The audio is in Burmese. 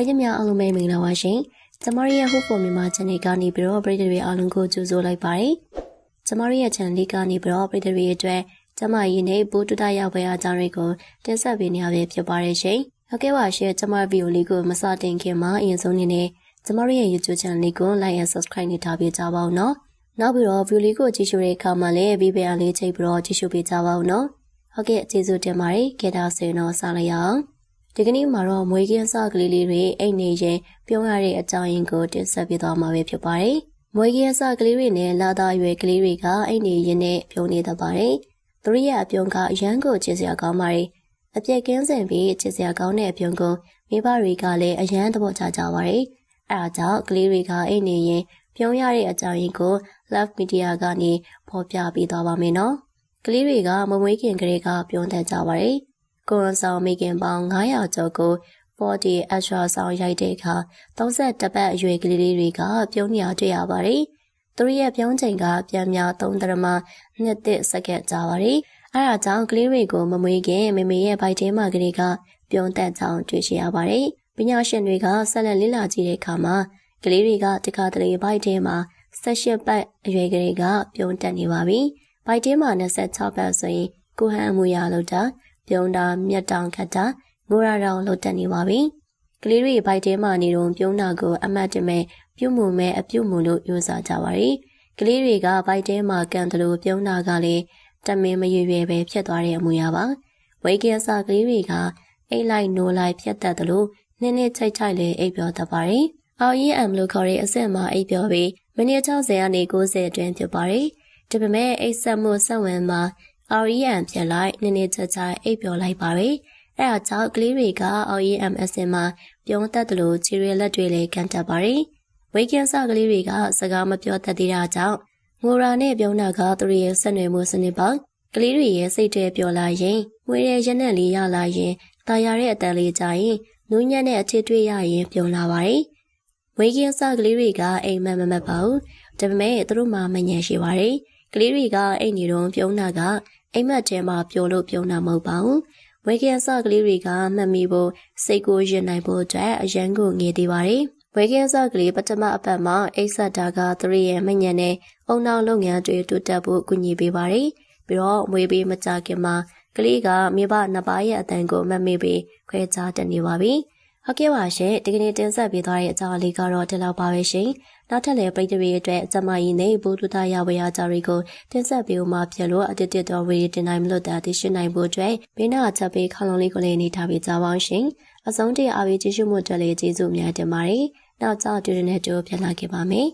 ရိသတ်များအားလုံးပဲမင်္ဂလာပါရှင်။ကျမတို့ရဲ့ Hope for Myanmar Channel ကနေပြီးတော့ပရိသတ်တွေအားလုံးကိုကြိုဆိုလိုက်ပါတယ်။ကျမတို့ရဲ့ channel လေးကနေပြီးတော့ပရိသတ်တွေအတွက်ကျမရင်းနဲ့ပိုးတူတရောက်ပဲအကြောင်းတွေကိုတင်ဆက်ပေးနေရပဲဖြစ်ပါတယ်ရှင်။ဟုတ်ကဲ့ပါရှင်ကျမဗီဒီယိုလေးကိုမစတင်ခင်မှာအရင်ဆုံးအနေနဲ့ကျမတို့ရဲ့ YouTube channel လေးကို like and subscribe နေထားပေးကြပါဦးနော်။နောက်ပြီးတော့ဗီဒီယိုလေးကိုကြည့်ရှုတဲ့အခါမှာလည်းဗီဒီယိုလေးချိန်ပြီးတော့ကြည့်ရှုပေးကြပါဦးနော်။ဟုတ်ကဲ့ကျေးဇူးတင်ပါတယ်။ကြည့်တော့ဆိုရင်တော့စလိုက်ရအောင်။ ဒီကနေ့မှာတော့မွေးကင်းစကလေးလေးတွေအိတ်နေရင်ပြုံးရတဲ့အကြောင်းရင်းကိုတင်ဆက်ပေးသွားမှာပဲဖြစ်ပါတယ်။မွေးကင်းစကလေးတွေနဲ့လာသားရွယ်ကလေးတွေကအိတ်နေရင်နဲ့ပြုံးနေတတ်ပါတယ်။သူတို့ရဲ့အပြုံးကအရန်ကိုချစ်စရာကောင်းပါတယ်။အပြက်ကင်းစင်ပြီးချစ်စရာကောင်းတဲ့အပြုံးကိုမိဘတွေကလည်းအရန်သဘောကျကြပါတယ်။အဲဒါကြောင့်ကလေးတွေကအိတ်နေရင်ပြုံးရတဲ့အကြောင်းရင်းကို Love Media ကနေဖော်ပြပေးသွားပါမယ်နော်။ကလေးတွေကမမွေးခင်ကလေးကပြုံးတတ်ကြပါတယ်။ ကိုရွန်ဆောင်မိခင်ပေါင်း900ကျော်ကို40 extra ဆောင်ရိုက်တဲ့အခါ31ပတ်အရွယ်ကလေးတွေကပြုံးနေရတွေ့ရပါတယ်။သူတို့ရဲ့ပြုံးချိန်ကပြန်များ3ဒရမနှစ်သက်စက္ကန့်ကြာပါတယ်။အဲဒါကြောင့်ကလေးတွေကိုမမွေးခင်မမေရဲ့ဘိုက်ထဲမှာကလေးကပြုံးတက်ကြောင်းတွေ့ရှိရပါတယ်။ပညာရှင်တွေကဆက်လက်လေ့လာကြည့်တဲ့အခါမှာကလေးတွေကတခါတလေဘိုက်ထဲမှာ18ပတ်အရွယ်ကလေးကပြုံးတက်နေပါပြီ။ဘိုက်ထဲမှာ26ပတ်ဆိုရင်ကိုဟန်အမူအရာလို့တာ ပြုံးတာမြက်တောင်ခတ်တာငိုရတောင်လှုပ်တက်နေပါပြီ။ကလေးတွေဘိုက်ထဲမှာနေတော့ပြုံးတာကိုအမတ်တမဲ့ပြုတ်မှုမဲ့အပြုတ်မှုလို့ယူဆကြပါရီ။ကလေးတွေကဘိုက်ထဲမှာကန်တယ်လို့ပြုံးတာကလည်းတမင်မရွရွပဲဖြစ်သွားတဲ့အမူအရာပါ။ဝိကင်းစာကလေးတွေကအိတ်လိုက်နိုးလိုက်ဖြတ်တတ်တယ်လို့နည်းနည်းချိတ်ချိုက်လေးအိပ်ပြောတတ်ပါရီ။အော်ရင်အမ်လို့ခေါ်တဲ့အဆင့်မှာအိပ်ပြောပြီးမိနစ်60ကနေ90အတွင်းဖြစ်ပါရီ။ဒါပေမဲ့အိတ်ဆက်မှုဆက်ဝင်မှာ REM ပြန်လိုက်နည်းနည်းချာချာအိပ်ပျော်လိုက်ပါပဲအဲဒါကြောင့်ကလေးတွေက REM အစင်မှာပြုံးတက်တယ်လို့ခြေရလက်တွေလည်းကန်တက်ပါတယ်ဝိကင်းစကလေးတွေကစကားမပြောတတ်သေးတာကြောင့်ငိုရာနဲ့ပြုံးတာကသူတို့ရဲ့ဆက်နွယ်မှုစနစ်ပါကလေးတွေရဲ့စိတ်ထဲပျော်လာရင်ငွေရရက်နဲ့လေးရလာရင်တာယာတဲ့အတန်လေးကြရင်နူးညံ့တဲ့အချစ်တွေ့ရရင်ပြုံးလာပါတယ်ဝေကင်းစကလေးတွေကအိမ်မက်မမက်ပါဘူးဒါပေမဲ့သူတို့မှမညံရှိပါတယ် ကလေးတွေကအိမ်နေတော့ပြုံးတာကအိမ်မက်ထဲမှာပျော်လို့ပြုံးတာမဟုတ်ပါဘူး။ဝေကန်စကလေးတွေကမှတ်မိဖို့စိတ်ကိုရင်နိုင်ဖို့အတွက်အရန်ကိုငေသေးပါတယ်။ဝေကန်စကလေးပထမအပတ်မှာအိတ်ဆက်တာကသူတို့ရဲ့မညံနဲ့အုံနောက်လုပ်ငန်းတွေတိုးတက်ဖို့ကူညီပေးပါတယ်။ပြီးတော့မွေးပေးမကြခင်မှာကလေးကမိဘနှစ်ပါးရဲ့အတန်ကိုမှတ်မိပြီးခွဲခြားတက်နေပါပြီ။ ဟုတ်ကဲ့ပါရှင်ဒီကနေ့တင်ဆက်ပေးသွားတဲ့အကြောင်းအလေးကတော့ဒီလောက်ပါပဲရှင်နောက်ထပ်လည်းပရိသတ်တွေအတွက်အစမကြီးနဲ့ဘူတူတာရဝေအကြောင်းတွေကိုတင်ဆက်ပေးဦးမှာဖြစ်လို့အတတတော်ဝေတင်နိုင်မလို့တာသိရှိနိုင်ဖို့အတွက်ဘေးနားချက်ပေးခေါလုံးလေးကိုလည်းနေထားပေးကြပါအောင်ရှင်အဆုံးတရအားပေးကြည့်ရှုမှုအတွက်လည်းကျေးဇူးအများတင်ပါတယ်နောက်ကြောက်တူတဲ့နဲ့တူပြန်လာခဲ့ပါမယ်